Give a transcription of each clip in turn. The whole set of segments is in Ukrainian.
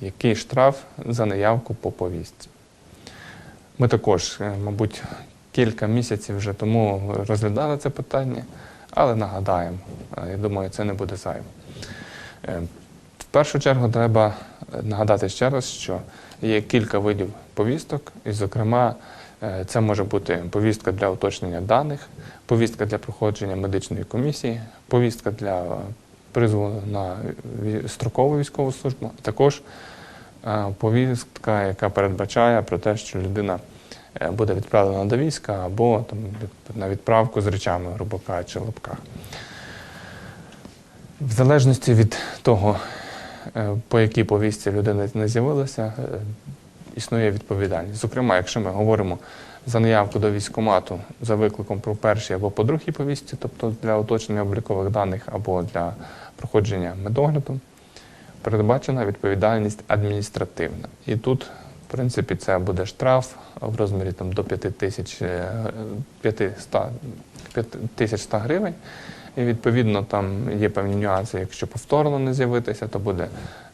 який штраф за неявку по повістці. Ми також, е, мабуть, кілька місяців вже тому розглядали це питання, але нагадаємо, е, я думаю, це не буде зайвим. Е, В першу чергу треба нагадати ще раз, що є кілька видів повісток, і, зокрема, це може бути повістка для уточнення даних, повістка для проходження медичної комісії, повістка для призову на строкову військову службу, а також е, повістка, яка передбачає про те, що людина е, буде відправлена до війська або там, на відправку з речами, грубо кажучи, в лапках. В залежності від того, е, по якій повістці людина не з'явилася, існує відповідальність. Зокрема, якщо ми говоримо за неявку до військкомату за викликом про першій або по другій повістці, тобто для уточнення облікових даних або для проходження медогляду, передбачена відповідальність адміністративна. І тут, в принципі, це буде штраф в розмірі там, до 5 тисяч е, 500 5100 гривень. І відповідно там є певні нюанси. Якщо повторно не з'явитися, то буде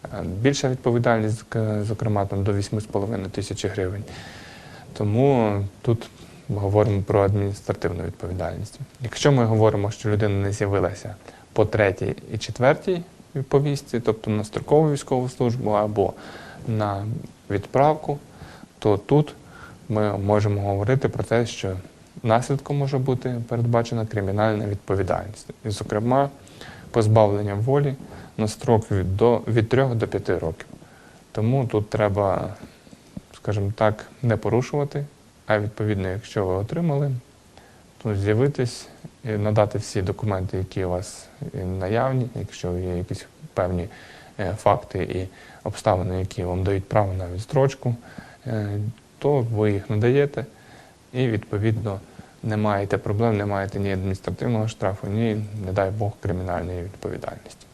е, більша відповідальність, зокрема там до 8,5 тисячі гривень. Тому тут говоримо про адміністративну відповідальність. Якщо ми говоримо, що людина не з'явилася по третій і четвертій повістці, тобто на строкову військову службу або на відправку, то тут ми можемо говорити про те, що наслідком може бути передбачена кримінальна відповідальність, і, зокрема, позбавлення волі на строк від, до, від 3 до 5 років. Тому тут треба, скажімо так, не порушувати, а відповідно, якщо ви отримали, то з'явитись і надати всі документи, які у вас наявні, якщо є якісь певні е, факти і обставини, які вам дають право на відстрочку, е, то ви їх надаєте і відповідно не маєте проблем, не маєте ні адміністративного штрафу, ні, не дай Бог, кримінальної відповідальності.